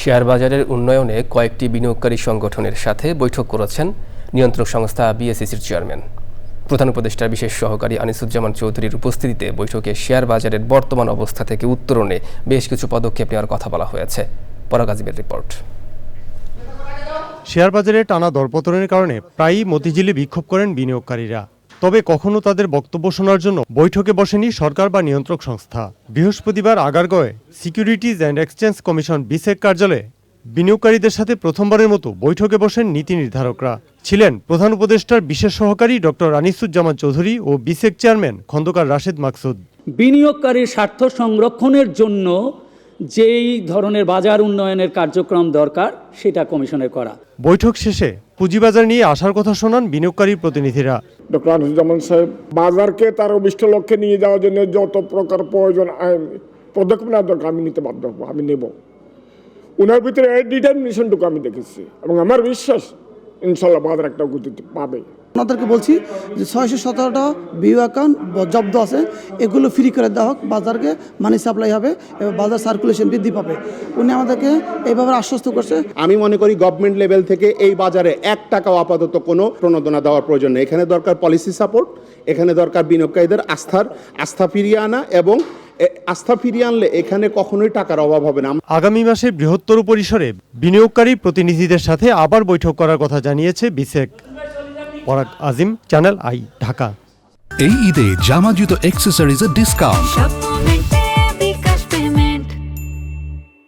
Share বাজারের উন্নয়নে কয়েকটি বিনিয়োগকারী সংগঠনের সাথে বৈঠক করেছেন নিয়ন্ত্রক সংস্থা বিএসইসির চেয়ারম্যান। প্রধান উপদেষ্টার বিশেষ সহকারী আনিসুজ্জামান চৌধুরীর উপস্থিতিতে বৈঠকে শেয়ার বাজারের বর্তমান অবস্থা থেকে উত্তরণে বেশ কিছু পদক্ষেপ নেওয়ার কথা বলা হয়েছে। পরাগ আজিমের রিপোর্ট। শেয়ার বাজারে টানা দরপতনের কারণে প্রায়ই মতিঝিলে বিক্ষোভ করেন বিনিয়োগকারীরা। তবে কখনো তাদের বক্তব্য শোনার জন্য বৈঠকে বসেনি সরকার বা নিয়ন্ত্রক সংস্থা। বৃহস্পতিবার আগারগয়ে securities and exchange commission BSEC কার্যালয়ে বিনিয়োগকারীদের সাথে প্রথমবারের মতো বৈঠকে বসেন নীতি নির্ধারকরা। ছিলেন প্রধান উপদেষ্টার বিশেষ সহকারী ডক্টর আনিসুজ্জামান চৌধুরী ও বিসেক চেয়ারম্যান খন্দকার রাশেদ মাকসুদ। বিনিয়োগকারীর স্বার্থ সংরক্ষণের জন্য যেই ধরনের বাজার উন্নয়নের কার্যক্রম দরকার সেটা কমিশনের করা। বৈঠক শেষে পুঁজিবাজার নিয়ে আসার কথা শোনান বিনিয়োগকারী প্রতিনিধিরা। ডক্টর আনিসুজ্জামান সাহেব বাজারকে তার অভিষ্ট লক্ষ্যে নিয়ে যাওয়ার জন্য যত প্রকার প্রয়োজন আইন পদক্ষেপ নেওয়ার দরকার আমি নিতে বাধ্য হব আমি নেব। ওনার ভিতরে এই ডিটারমিনেশনটুকু আমি দেখেছি এবং আমার বিশ্বাস ইনশাল্লাহ বাজার একটা গতি পাবে। আপনাদেরকে বলছি যে ছয়শো সতেরোটা বিউ অ্যাকাউন্ট জব্দ আছে এগুলো ফ্রি করে দেওয়া হোক বাজারকে মানি সাপ্লাই হবে এবং বাজার সার্কুলেশন বৃদ্ধি পাবে। উনি আমাদেরকে এইভাবে আশ্বস্ত করছে। আমি মনে করি গভর্নমেন্ট লেভেল থেকে এই বাজারে এক টাকাও আপাতত কোনো প্রণোদনা দেওয়ার প্রয়োজন নেই। এখানে দরকার পলিসি সাপোর্ট এখানে দরকার বিনিয়োগকারীদের আস্থার আস্থা ফিরিয়ে আনা এবং আস্থা ফিরিয়ে আনলে এখানে কখনোই টাকার অভাব হবে না। আগামী মাসে বৃহত্তর পরিসরে বিনিয়োগকারী প্রতিনিধিদের সাথে আবার বৈঠক করার কথা জানিয়েছে বিসেক। পরাগ আজিম চ্যানেল আই ঢাকা। এই ঈদে জামা জুতো অ্যাক্সেসরিজের ডিসকাউন্ট